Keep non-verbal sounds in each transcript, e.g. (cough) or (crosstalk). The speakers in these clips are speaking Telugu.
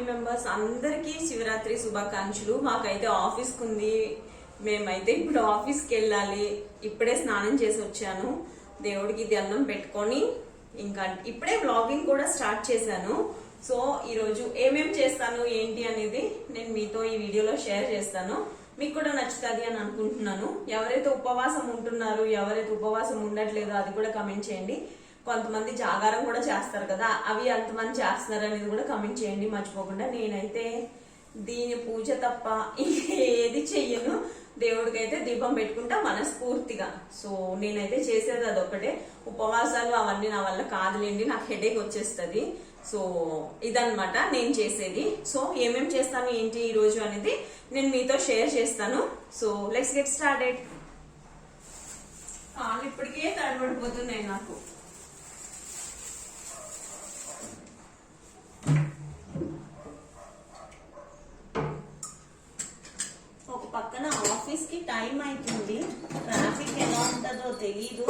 ఫ్యామిలీ మెంబర్స్ అందరికీ శివరాత్రి శుభాకాంక్షలు. మాకైతే ఆఫీస్కి ఉంది మేమైతే ఇప్పుడు ఆఫీస్కి వెళ్ళాలి ఇప్పుడే స్నానం చేసి వచ్చాను దేవుడికి దండం పెట్టుకొని ఇంకా ఇప్పుడే బ్లాగింగ్ కూడా స్టార్ట్ చేశాను. సో ఈరోజు ఏమేం చేస్తాను ఏంటి అనేది నేను మీతో ఈ వీడియోలో షేర్ చేస్తాను. మీకు కూడా నచ్చుతుంది అని అనుకుంటున్నాను. ఎవరైతే ఉపవాసం ఉంటున్నారు ఎవరైతే ఉపవాసం ఉండట్లేదో అది కూడా కమెంట్ చేయండి. కొంతమంది జాగారం కూడా చేస్తారు కదా అవి ఎంతమంది చేస్తున్నారు అనేది కూడా కమెంట్ చేయండి మర్చిపోకుండా. నేనైతే దీని పూజ తప్ప ఏది చెయ్యను. దేవుడికైతే దీపం పెట్టుకుంటా మనస్ఫూర్తిగా. సో నేనైతే చేసేది అదొక్కటే. ఉపవాసాలు అవన్నీ నా వల్ల కాదులేండి నాకు హెడేక్ వచ్చేస్తుంది. సో ఇదన్నమాట నేను చేసేది. సో ఏమేం చేస్తాను ఏంటి ఈరోజు అనేది నేను మీతో షేర్ చేస్తాను. సో లెట్స్ గెట్ స్టార్టెడ్ కాళ్ళు ఇప్పటికే తడబడిపోతున్నాయి నాకు ఒక పక్కన ఆఫీస్కి టైం అవుతుంది ట్రాఫిక్ ఎలా ఉంటుందో తెలీదు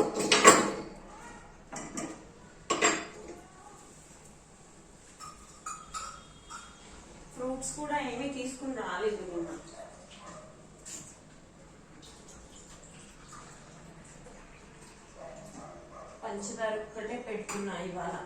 ఫ్రూట్స్ కూడా ఏమీ తీసుకుని రాలేదు నిన్న పంచదార ఒక్కటే పెట్టుకున్నా ఇవాళ.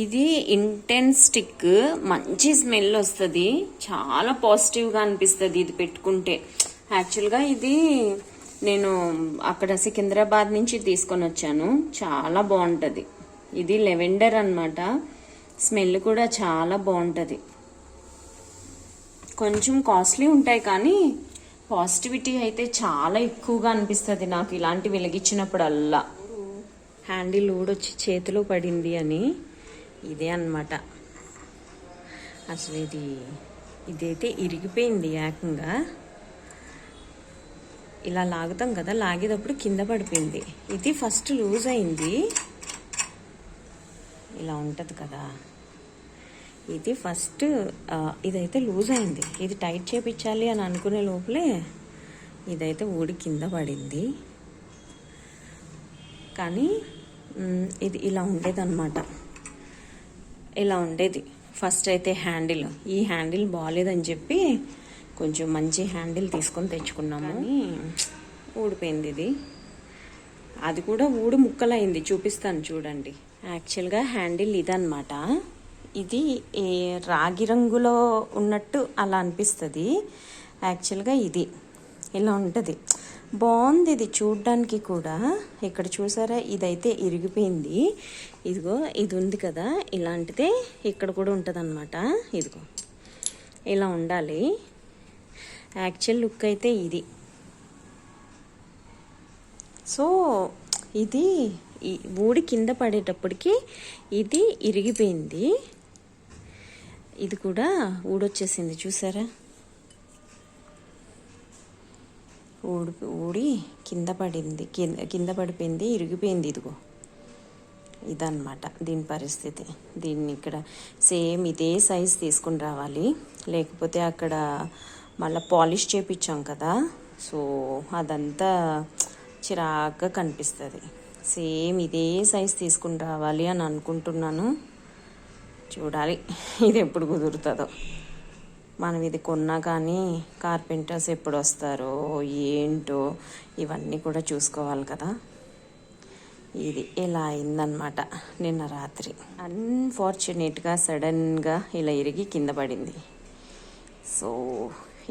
ఇది ఇంటెన్స్ స్టిక్ మంచి స్మెల్ వస్తుంది. చాలా పాజిటివ్గా అనిపిస్తుంది ఇది పెట్టుకుంటే. యాక్చువల్గా ఇది నేను అక్కడ సికింద్రాబాద్ నుంచి తీసుకొని వచ్చాను. చాలా బాగుంటుంది. ఇది లెవెండర్ అనమాట స్మెల్ కూడా చాలా బాగుంటుంది. కొంచెం కాస్ట్లీ ఉంటాయి కానీ పాజిటివిటీ అయితే చాలా ఎక్కువగా అనిపిస్తుంది నాకు ఇలాంటి వెలిగించినప్పుడల్లా. హ్యాండిల్ ఊడొచ్చి చేతిలో పడింది అని. ఇదే అన్నమాట. అసలు ఇది ఇదైతే ఇరిగిపోయింది ఏకంగా. ఇలా లాగుతాం కదా లాగేటప్పుడు కింద పడిపోయింది. ఇది ఫస్ట్ లూజ్ అయింది. ఇలా ఉంటుంది కదా. ఇది ఫస్ట్ ఇదైతే లూజ్ అయింది. ఇది టైట్ చేపించాలి అని అనుకునే లోపలే ఇదైతే ఊడి కింద పడింది. కానీ ఇది ఇలా ఉండేదన్నమాట. ఇలా ఉండేది. ఫస్ట్ అయితే హ్యాండిల్ ఈ హ్యాండిల్ బాగాలేదని చెప్పి కొంచెం మంచి హ్యాండిల్ తీసుకొని తెచ్చుకున్నాము. కానీ ఊడిపోయింది ఇది. అది కూడా ఊడి ముక్కలైంది. చూపిస్తాను చూడండి. యాక్చువల్గా హ్యాండిల్ ఇదన్నమాట. ఇది ఏ రాగి రంగులో ఉన్నట్టు అలా అనిపిస్తుంది. యాక్చువల్గా ఇది. ఇలా ఉంటుంది. బాగుంది ఇది చూడ్డానికి కూడా. ఇక్కడ చూసారా? ఇదైతే ఇరిగిపోయింది. ఇదిగో ఇది ఉంది కదా. ఇలాంటిదే ఇక్కడ కూడా ఉంటుంది ఇదిగో ఇలా ఉండాలి. యాక్చువల్ లుక్ అయితే ఇది. సో ఇది ఈ ఊడి కింద పడేటప్పటికి ఇది ఇరిగిపోయింది. ఇది కూడా ఊడొచ్చేసింది. చూసారా? ఊడి ఊడి కింద పడింది కింద కింద పడిపోయింది ఇరిగిపోయింది ఇదిగో. ఇదన్నమాట దీని పరిస్థితి. దీన్ని ఇక్కడ సేమ్ ఇదే సైజ్ తీసుకుని రావాలి. లేకపోతే అక్కడ మళ్ళీ పాలిష్ చేపించాం కదా. సో అదంతా చిరాగ్గా కనిపిస్తుంది. సేమ్ ఇదే సైజ్ తీసుకుని రావాలి అని అనుకుంటున్నాను. చూడాలి ఇది ఎప్పుడు కుదురుతుందో. మనం ఇది కొన్నా కానీ కార్పెంటర్స్ ఎప్పుడు వస్తారో ఏంటో ఇవన్నీ కూడా చూసుకోవాలి కదా. ఇది ఇలా అయిందనమాట నిన్న రాత్రి. అన్ఫార్చునేట్గా సడన్గా ఇలా ఇరిగి కింద పడింది. సో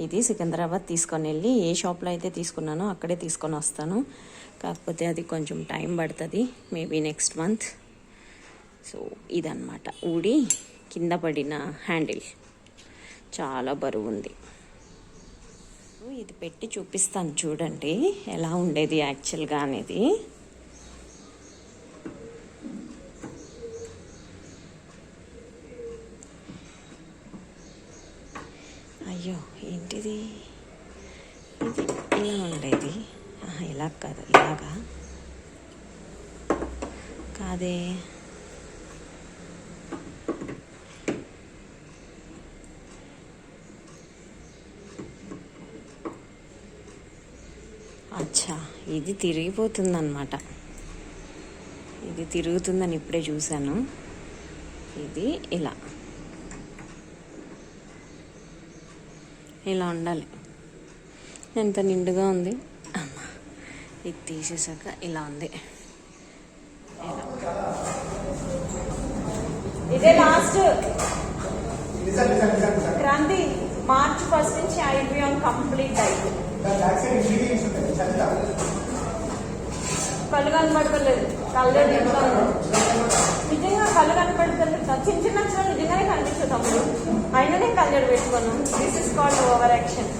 ఇది సికింద్రాబాద్ తీసుకొని వెళ్ళి ఏ షాప్లో అయితే తీసుకున్నానో అక్కడే తీసుకొని వస్తాను. కాకపోతే అది కొంచెం టైం పడుతుంది మేబీ నెక్స్ట్ మంత్. సో ఇదన్నమాట. ఊడి కింద పడిన హ్యాండిల్. చాలా బరువు ఉంది ఇది పెట్టి చూపిస్తాను చూడండి ఎలా ఉండేది యాక్చువల్గా అనేది. అయ్యో ఏంటిది? ఇది ఇలా ఉండేది. ఆహా, ఇలా కాదు ఇలాగా. కాదే. ఇది తిరిగిపోతుందన్నమాట. ఇది తిరుగుతుందని ఇప్పుడే చూశాను. ఇది ఇలా. ఇలా ఉండాలి. ఎంత నిండుగా ఉంది. అమ్మ ఇది తీసేసాక ఇలా ఉంది. ఇలా. ఇదే లాస్ట్ క్రాంతి మార్చ్ ఫస్ట్ నుంచి I be on complete diet కళ్ళు కనపడతలేదు. కళ్ళే ఇంట్లో నిజంగా కళ్ళు కనపడతలేదు. చిన్న చిన్న అక్షరాలు నిజంగానే కనిపిస్తుంది తమ్ముడు. అయిననే కళ్ళు పెట్టుకున్నాం. పెట్టుకోను this is called over action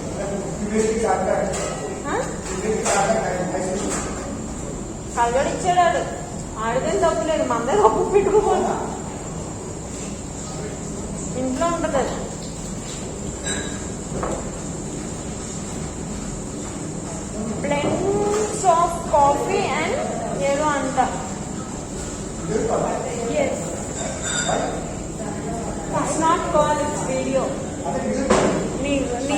కళ్ళు ఇచ్చాడు ఆడితే తప్పులేదు మందే తప్పు పెట్టుకోకూడదు ఇంట్లో ఉంటుంది అది. Blends of coffee and ఏదో అంట yes. It's not call it's video. నీ నీ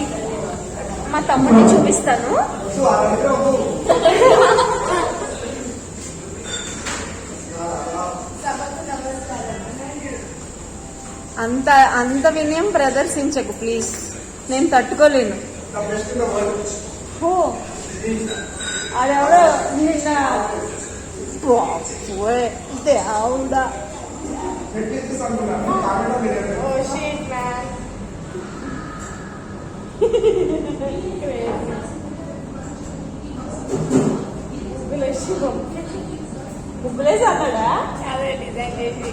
మా తమ్ముడిని చూపిస్తాను. అంత అంత వినయం ప్రదర్శించకు ప్లీజ్ నేను తట్టుకోలేను. ఓ. അയാൾ പിന്നെ ഇതാവണ്ട മുകളിലേക്ക് ആണോടാ അതെ ഡിസൈൻ ചേച്ചി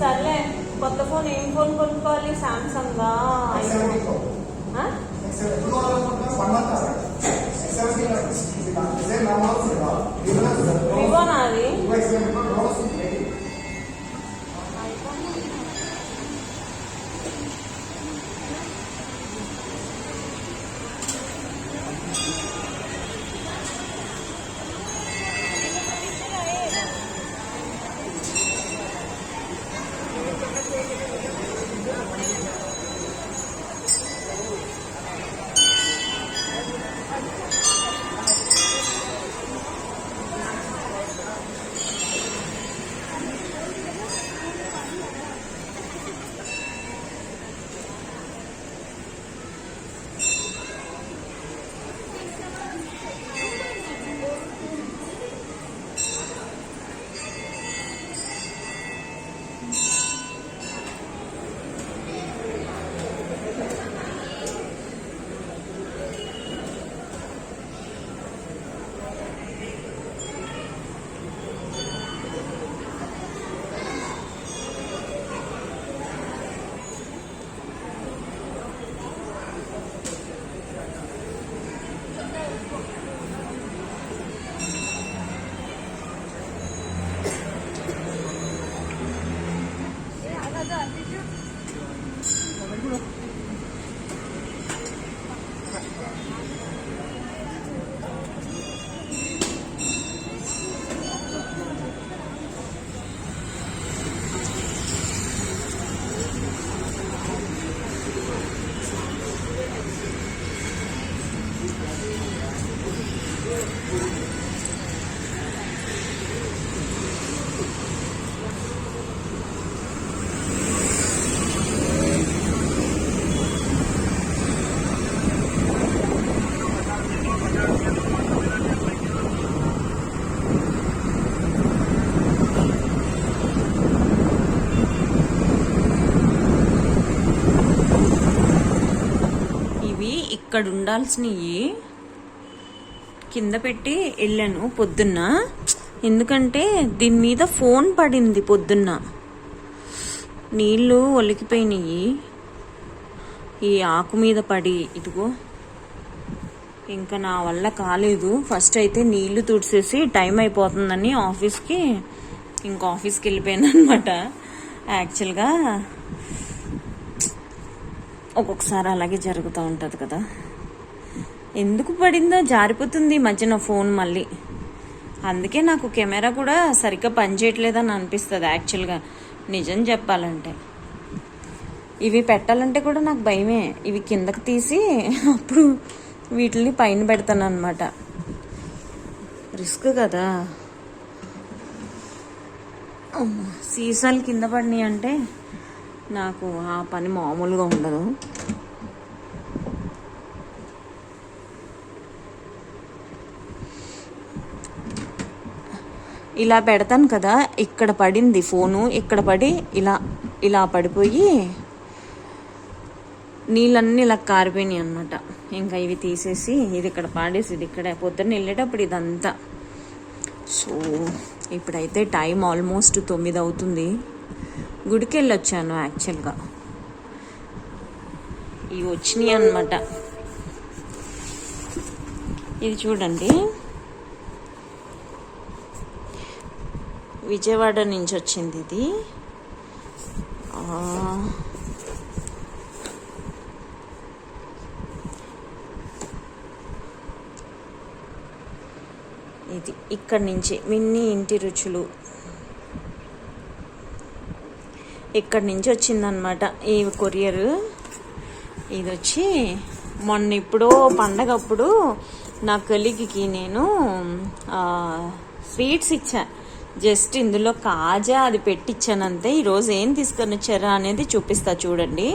സല്ലേ కొత్త ఫోన్ ఏం ఫోన్ కొనుక్కోవాలి? సామ్సంగ్ ఇక్కడ ఉండాల్సినవి కింద పెట్టి వెళ్ళాను పొద్దున్న. ఎందుకంటే దీని మీద ఫోన్ పడింది పొద్దున్న. నీళ్ళు ఒలికిపోయినాయి. ఈ ఆకు మీద పడి ఇదిగో. ఇంకా నా వల్ల కాలేదు. ఫస్ట్ అయితే నీళ్ళు తుడిచేసి టైం అయిపోతుందని ఆఫీస్కి ఇంకా ఆఫీస్కి వెళ్ళిపోయాను అనమాట యాక్చువల్గా ఒక్కొక్కసారి అలాగే జరుగుతూ ఉంటుంది కదా. ఎందుకు పడిందో జారిపోతుంది ఈ మధ్యన ఫోన్ మళ్ళీ. అందుకే నాకు కెమెరా కూడా సరిగ్గా పనిచేయట్లేదని అనిపిస్తుంది యాక్చువల్గా. నిజం చెప్పాలంటే. ఇవి పెట్టాలంటే కూడా నాకు భయమే. ఇవి కిందకి తీసి అప్పుడు వీటిని పైన పెడతాను అనమాట రిస్క్ కదా. సీసాలు కింద పడినాయి అంటే నాకు ఆ పని మామూలుగా ఉండదు. ఇలా పెడతాను కదా ఇక్కడ పడింది ఫోను ఇక్కడ పడి ఇలా ఇలా పడిపోయి నీళ్ళన్నీ ఇలా కారిపోయినాయి అనమాట ఇంకా ఇవి తీసేసి ఇది ఇక్కడ పాడేసి ఇది ఇక్కడ పొద్దున్న వెళ్ళేటప్పుడు ఇదంతా. సో ఇప్పుడైతే టైం ఆల్మోస్ట్ తొమ్మిది అవుతుంది. గుడికి వెళ్ళొచ్చాను యాక్చువల్గా ఇవి వచ్చినాయి అనమాట ఇది చూడండి. విజయవాడ నుంచి వచ్చింది ఇది. ఇది ఇక్కడి నుంచి. మిన్ని ఇంటి రుచులు. ఇక్కడి నుంచి వచ్చిందనమాట ఈ కొరియర్. ఇది వచ్చి మొన్న ఇప్పుడు పండగ అప్పుడు నా కలిగికి నేను స్వీట్స్ ఇచ్చా. జస్ట్ ఇందులో కాజా అది పెట్టించానంతే ఈరోజు ఏం తీసుకొని వచ్చారా అనేది చూపిస్తా చూడండి.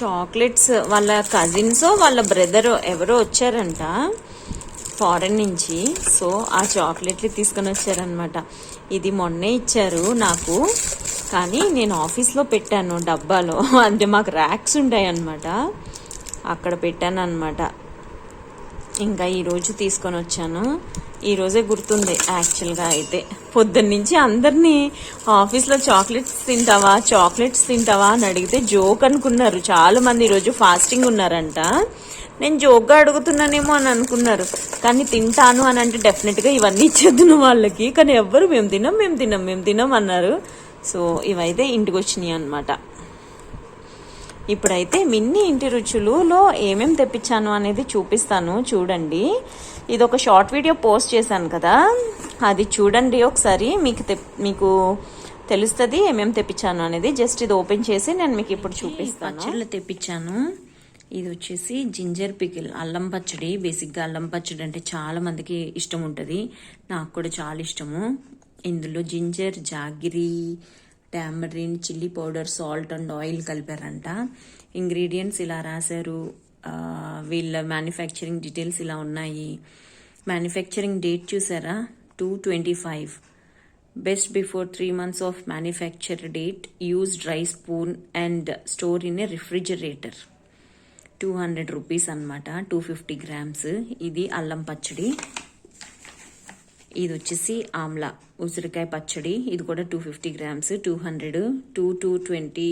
చాక్లెట్స్ వాళ్ళ కజిన్స్ వాళ్ళ బ్రదర్ ఎవరో వచ్చారంట. ఫారెన్ నుంచి. సో ఆ చాక్లెట్లు తీసుకొని వచ్చారనమాట ఇది మొన్నే ఇచ్చారు నాకు. కానీ నేను ఆఫీస్లో పెట్టాను డబ్బాలో. (laughs) అంటే మాకు ర్యాక్స్ ఉంటాయి అన్నమాట అక్కడ పెట్టాను అనమాట ఇంకా ఈరోజు తీసుకొని వచ్చాను. ఈరోజే గుర్తుంది యాక్చువల్గా అయితే. పొద్దున్న నుంచి అందరినీ ఆఫీస్లో చాక్లెట్స్ తింటావా చాక్లెట్స్ తింటావా అని అడిగితే జోక్ అనుకున్నారు. చాలా మంది ఈరోజు ఫాస్టింగ్ ఉన్నారంట. నేను జోక్గా అడుగుతున్నానేమో అని అనుకున్నారు. కానీ తింటాను అని అంటే డెఫినెట్గా ఇవన్నీ ఇచ్చేద్దును వాళ్ళకి. కానీ ఎవ్వరు మేము తినం మేము తినం మేము తినం అన్నారు. సో ఇవైతే ఇంటికి వచ్చినాయి అనమాట ఇప్పుడైతే మిన్ని ఇంటి రుచులులో ఏమేమి తెప్పించాను అనేది చూపిస్తాను చూడండి. ఇది ఒక షార్ట్ వీడియో పోస్ట్ చేశాను కదా. అది చూడండి ఒకసారి. మీకు మీకు తెలుస్తుంది ఏమేమి తెప్పించాను అనేది. జస్ట్ ఇది ఓపెన్ చేసి నేను మీకు ఇప్పుడు చూపిస్తాను. తెప్పించాను. ఇది వచ్చేసి జింజర్ పికిల్ అల్లం పచ్చడి బేసిక్గా అల్లం పచ్చడి అంటే చాలా మందికి ఇష్టం ఉంటుంది. నాకు కూడా చాలా ఇష్టము. ఇందులో ginger jaggery tamarind chilli powder salt and oil కలిపారంట. Ingredients ఇలా రాశారు. వీళ్ళ మ్యానుఫ్యాక్చరింగ్ డీటెయిల్స్ ఇలా ఉన్నాయి. మ్యానుఫ్యాక్చరింగ్ డేట్ చూసారా? Two twenty five. Best before three months of manufacture date use dry spoon and store in a refrigerator. Two hundred rupees అనమాట టూ ఫిఫ్టీ గ్రామ్స్ ఇది అల్లం పచ్చడి. ఇది వచ్చేసి ఆమ్లా ఉసిరికాయ పచ్చడి. ఇది కూడా two fifty grams two hundred two two twenty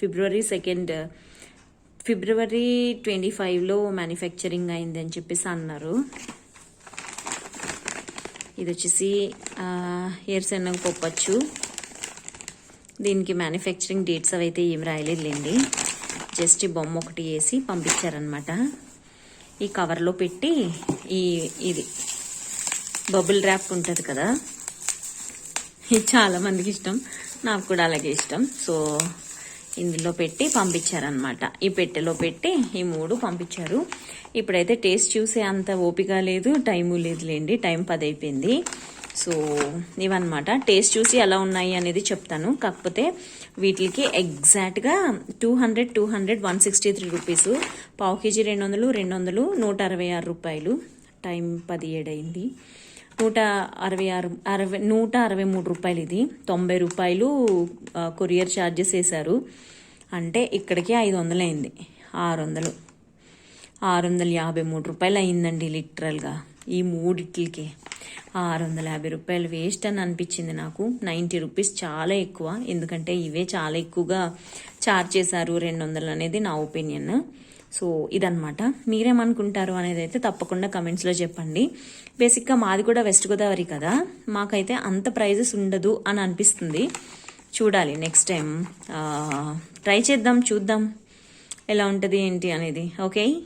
February second February twenty ఫైవ్లో మ్యానుఫ్యాక్చరింగ్ అయింది అని చెప్పేసి అన్నారు. ఇది వచ్చేసి ఏరుశనగ పప్పు దీనికి మ్యానుఫ్యాక్చరింగ్ డేట్స్ అవి అయితే ఏం రాయలేదులేండి. జస్ట్ బొమ్మ ఒకటి వేసి పంపించారనమాట ఈ కవర్లో పెట్టి ఈ ఇది బబుల్ ర్యాప్ ఉంటుంది కదా. ఇది చాలామందికి ఇష్టం. నాకు కూడా అలాగే ఇష్టం. సో ఇందులో పెట్టి పంపించారనమాట ఈ పెట్టెలో పెట్టి ఈ మూడు పంపించారు. ఇప్పుడైతే టేస్ట్ చూసే అంత ఓపిక లేదు టైము లేదులేండి టైం పది అయిపోయింది సో ఇవన్నమాట. టేస్ట్ చూసి ఎలా ఉన్నాయి అనేది చెప్తాను. కాకపోతే వీటికి ఎగ్జాక్ట్గా two hundred two hundred one sixty three rupees. పావు కేజీ రెండు వందలు రెండు వందలు నూట అరవై ఆరు రూపాయలు. టైం పదిహేడు అయింది నూట అరవై ఆరు అరవై నూట అరవై మూడు రూపాయలు ఇది. తొంభై రూపాయలు కొరియర్ ఛార్జెస్ వేశారు. అంటే ఇక్కడికి ఐదు వందలు అయింది ఆరు వందలు. ఆరు వందల యాభై మూడు రూపాయలు అయిందండి లిటరల్గా ఈ మూడిట్లకి. ఆరు వందల యాభై రూపాయలు వేస్ట్ అని అనిపించింది నాకు. నైంటీ రూపీస్ చాలా ఎక్కువ. ఎందుకంటే ఇవే చాలా ఎక్కువగా చార్జ్ చేశారు రెండు వందలు అనేది నా ఒపీనియన్. సో ఇదనమాట మీరేమనుకుంటారు అనేది అయితే తప్పకుండా కమెంట్స్లో చెప్పండి. బేసిక్గా మాది కూడా వెస్ట్ గోదావరి కదా. మాకైతే అంత ప్రైజెస్ ఉండదు అని అనిపిస్తుంది. చూడాలి నెక్స్ట్ టైం. ట్రై చేద్దాం చూద్దాం. ఎలా ఉంటుంది ఏంటి అనేది. ఓకే?